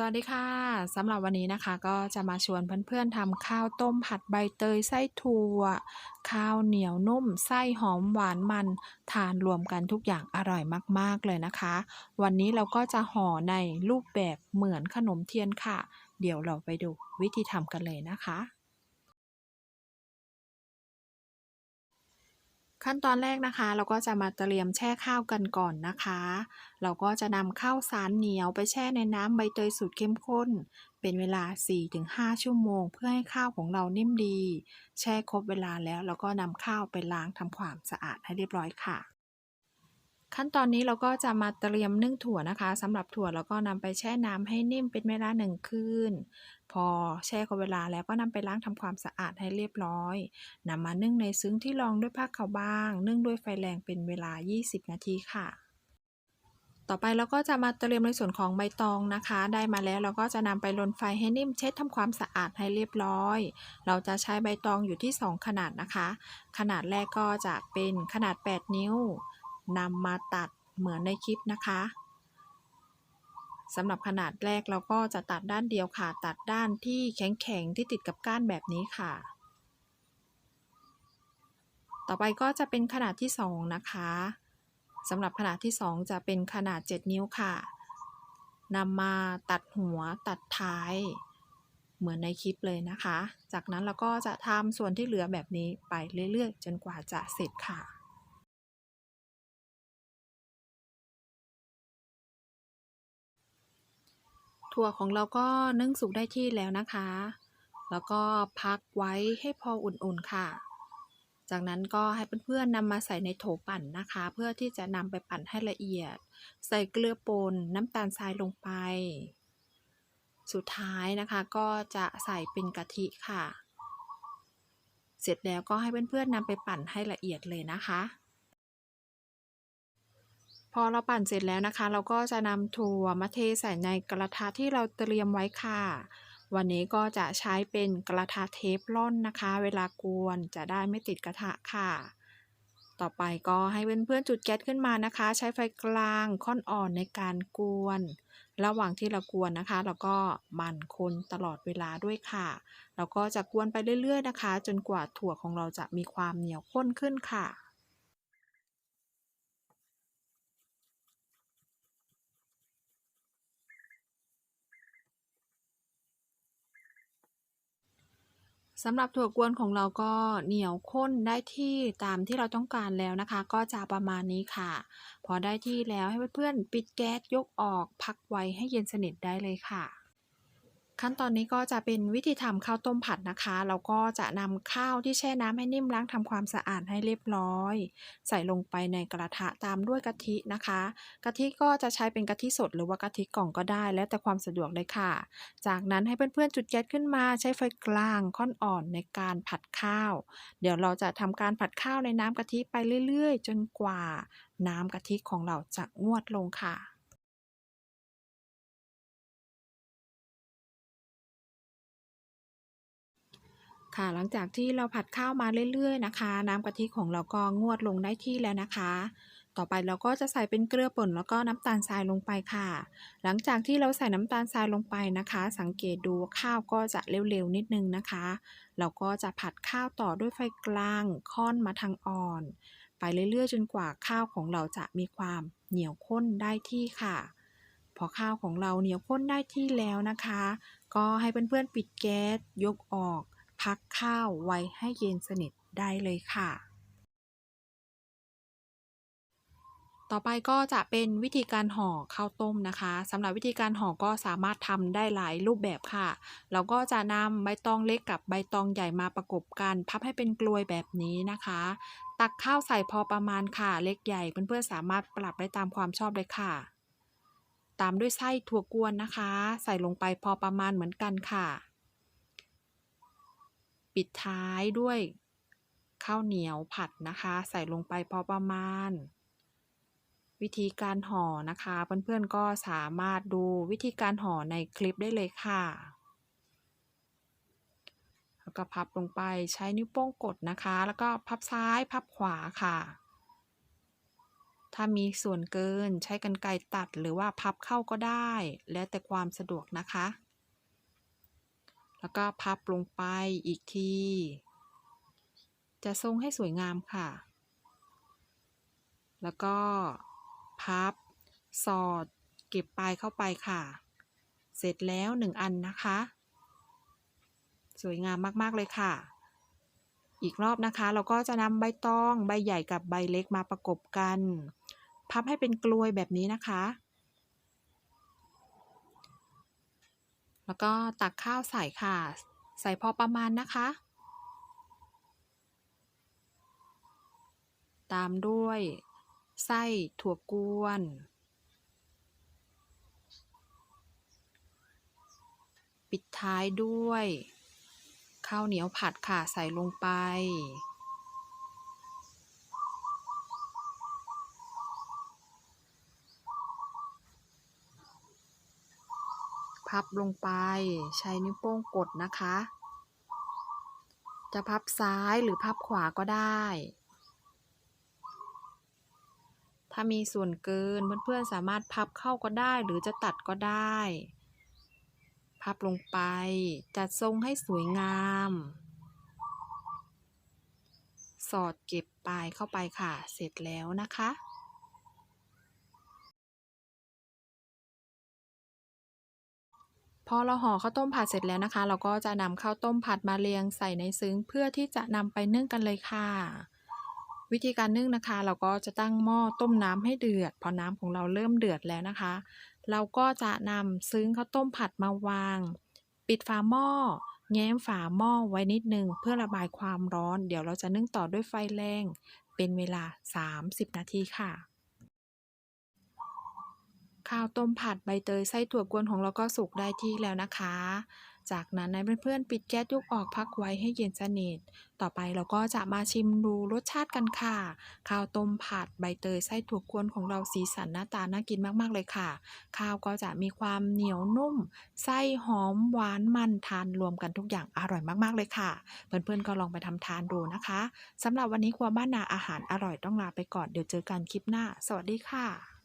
สวัสดีค่ะสำหรับวันนี้นะคะก็จะมาชวนเพื่อนๆทำข้าวต้มผัดใบเตยไส้ถั่ว ข้าวเหนียวนุ่ม ไส้หอมหวานมัน ทานรวมกันทุกอย่างอร่อยมากๆเลยนะคะ วันนี้เราก็จะห่อในรูปแบบเหมือนขนมเทียนค่ะ เดี๋ยวเราไปดูวิธีทำกันเลยนะคะ ขั้นตอนแรกนะคะ เราก็จะมาเตรียมแช่ข้าวกันก่อนนะคะ เราก็จะนำข้าวสารเหนียวไปแช่ในน้ำใบเตยสูตรเข้มข้น เป็นเวลา 4-5 ชั่วโมง เพื่อให้ข้าวของเรานิ่มดี แช่ครบเวลาแล้วเราก็นำข้าวไปล้างทำความสะอาดให้เรียบร้อยค่ะ ขั้นตอนนี้เราก็จะมาเตรียมนึ่งถั่วนะคะสำหรับถั่วเราก็นำไปแช่น้ำให้นิ่มเป็นเวลาหนึ่งคืน พอแช่ครบเวลาแล้วก็นำไปล้างทำความสะอาดให้เรียบร้อยนำมานึ่งในซึ้งที่รองด้วยผ้าขาวบาง นึ่งด้วยไฟแรงเป็นเวลา 20 นาทีค่ะ ต่อไปเราก็จะมาเตรียมในส่วนของใบตองนะคะ ได้มาแล้วเราก็จะนำไปลนไฟให้นิ่มเช็ดทำความสะอาดให้เรียบร้อย เราจะใช้ใบตองอยู่ที่ 2 ขนาดนะคะ ขนาดแรกก็จะเป็นขนาด 8 นิ้ว นำมาตัดเหมือนในคลิปนะคะสำหรับขนาดแรกเราก็จะตัดด้านเดียวค่ะ ตัดด้านที่แข็งๆที่ติดกับก้านแบบนี้ค่ะ ต่อไปก็จะเป็นขนาดที่ 2 นะคะสำหรับขนาดที่ 2 จะเป็นขนาด 7 นิ้วค่ะนำมาตัดหัวตัดท้าย เหมือนในคลิปเลยนะคะ จากนั้นเราก็จะทำส่วนที่เหลือแบบนี้ไปเรื่อยๆ จนกว่าจะเสร็จค่ะ ถั่วของเราก็นึ่งสุกได้ที่แล้วนะคะ แล้วก็พักไว้ให้พออุ่นๆค่ะ จากนั้นก็ให้เพื่อนๆนำมาใส่ในโถปั่นนะคะ เพื่อที่จะนำไปปั่นให้ละเอียด ใส่เกลือป่นน้ำตาลทรายลงไป สุดท้ายนะคะก็จะใส่เป็นกะทิค่ะ เสร็จแล้วก็ให้เพื่อนๆนำไปปั่นให้ละเอียดเลยนะคะ พอเราปั่นเสร็จแล้วนะคะ เราก็จะนำถั่วมาเทใส่ในกระทะที่เราเตรียมไว้ค่ะ วันนี้ก็จะใช้เป็นกระทะเทฟลอนนะคะ เวลากวนจะได้ไม่ติดกระทะค่ะ ต่อไปก็ให้เพื่อนๆจุดแก๊สขึ้นมานะคะ ใช้ไฟกลางค่อนอ่อนในการกวน ระหว่างที่เรากวนนะคะ เราก็มันคนตลอดเวลาด้วยค่ะเราก็จะกวนไปเรื่อยๆนะคะ จนกว่าถั่วของเราจะมีความเหนียวข้นขึ้นค่ะ สำหรับถั่วกวนของเราก็เหนียวข้นได้ที่ตามที่เราต้องการแล้วนะคะ ก็จะประมาณนี้ค่ะ พอได้ที่แล้วให้เพื่อนๆปิดแก๊สยกออกพักไว้ให้เย็นสนิทได้เลยค่ะ ขั้นตอนนี้ก็จะเป็นวิธีทำข้าวต้มผัดนะคะ เราก็จะนำข้าวที่แช่น้ำให้นิ่มล้างทำความสะอาดให้เรียบร้อย ใส่ลงไปในกระทะตามด้วยกะทินะคะ กะทิก็จะใช้เป็นกะทิสดหรือว่ากะทิกล่องก็ได้ แล้วแต่ความสะดวกเลยค่ะ จากนั้นให้เพื่อนๆจุดแก๊สขึ้นมาใช้ไฟกลางค่อนอ่อนในการผัดข้าว เดี๋ยวเราจะทำการผัดข้าวในน้ำกะทิไปเรื่อย ๆ จนกว่า น้ำกะทิของเราจะงวดลงค่ะ ค่ะ หลังจากที่เราผัดข้าวมาเรื่อยๆนะคะ น้ำกะทิของเราก็งวดลงได้ที่แล้วนะคะ ต่อไปเราก็จะใส่เป็นเกลือป่นแล้วก็น้ำตาลทรายลงไปค่ะ หลังจากที่เราใส่น้ำตาลทรายลงไปนะคะ สังเกตดูข้าวก็จะเร็วๆนิดนึงนะคะ เราก็จะผัดข้าวต่อด้วยไฟกลางค่อนมาทางอ่อน ไปเรื่อยๆ จนกว่าข้าวของเราจะมีความเหนียวข้นได้ที่ค่ะพอข้าวของเราเหนียวข้นได้ที่แล้วนะคะ ก็ให้เพื่อนๆปิดแก๊สยกออก พักข้าวไว้ให้เย็นสนิทได้เลยค่ะ ต่อไปก็จะเป็นวิธีการห่อข้าวต้มนะคะสำหรับวิธีการห่อก็สามารถทำได้หลายรูปแบบค่ะ เราก็จะนำใบตองเล็กกับใบตองใหญ่มาประกบกัน พับให้เป็นกลวยแบบนี้นะคะ ตักข้าวใส่พอประมาณค่ะ เล็กใหญ่เพื่อนๆสามารถปรับได้ตามความชอบเลยค่ะตามด้วยไส้ถั่วกวนนะคะ ใส่ลงไปพอประมาณเหมือนกันค่ะ ปิดท้ายด้วยข้าวเหนียวผัดนะคะ ใส่ลงไปพอประมาณ วิธีการห่อนะคะ เพื่อนๆก็สามารถดูวิธีการห่อในคลิปได้เลยค่ะแล้วก็พับลงไปใช้นิ้วโป้งกดนะคะ แล้วก็พับซ้ายพับขวาค่ะ ถ้ามีส่วนเกินใช้กรรไกรตัดหรือว่าพับเข้าก็ได้ แล้วแต่ความสะดวกนะคะ แล้วก็พับลงไปอีกที จะทรงให้สวยงามค่ะ แล้วก็พับ สอด เก็บปลายเข้าไปค่ะ เสร็จแล้วหนึ่งอันนะคะ สวยงามมาก ๆ เลยค่ะ อีกรอบนะคะ เราก็จะนำใบตอง ใบใหญ่กับใบเล็กมาประกบกัน พับให้เป็นกลวยแบบนี้นะคะ แล้วก็ตักข้าวใส่ค่ะ ใส่พอประมาณนะคะ ตามด้วยไส้ถั่วกวน ปิดท้ายด้วย ข้าวเหนียวผัดค่ะใส่ลงไป พับลงไป ใช้นิ้วโป้งกดนะคะ จะพับซ้ายหรือพับขวาก็ได้ ถ้ามีส่วนเกินเพื่อนๆสามารถพับเข้าก็ได้หรือจะตัดก็ได้ พับลงไป จัดทรงให้สวยงาม สอดเก็บปลายเข้าไปค่ะ เสร็จแล้วนะคะ พอเราห่อข้าวต้มผัดเสร็จแล้วนะคะ เราก็จะนำข้าวต้มผัดมาเรียงใส่ในซึ้งเพื่อที่จะนำไปนึ่งกันเลยค่ะ วิธีการนึ่งนะคะ เราก็จะตั้งหม้อต้มน้ำให้เดือด พอน้ำของเราเริ่มเดือดแล้วนะคะ เราก็จะนำซึ้งข้าวต้มผัดมาวาง ปิดฝาหม้อ แง้มฝาหม้อไว้นิดนึงเพื่อระบายความร้อน เดี๋ยวเราจะนึ่งต่อด้วยไฟแรง เป็นเวลา 30 นาทีค่ะ ข้าวต้มผัดใบเตยไส้ถั่วกวนของเราก็สุกได้ที่แล้วนะคะ จากนั้นให้เพื่อนๆปิดแก๊สยกออกพักไว้ให้เย็นสนิท ต่อไปเราก็จะมาชิมดูรสชาติกันค่ะ ข้าวต้มผัดใบเตยไส้ถั่วกวนของเราสีสันหน้าตาน่ากินมากๆเลยค่ะ ข้าวก็จะมีความเหนียวนุ่ม ไส้หอมหวานมันทานรวมกันทุกอย่างอร่อยมากๆเลยค่ะ เพื่อนๆก็ลองไปทำทานดูนะคะสำหรับวันนี้ครัวบ้านนาอาหารอร่อยต้องลาไปก่อนเดี๋ยวเจอกันคลิปหน้า สวัสดีค่ะ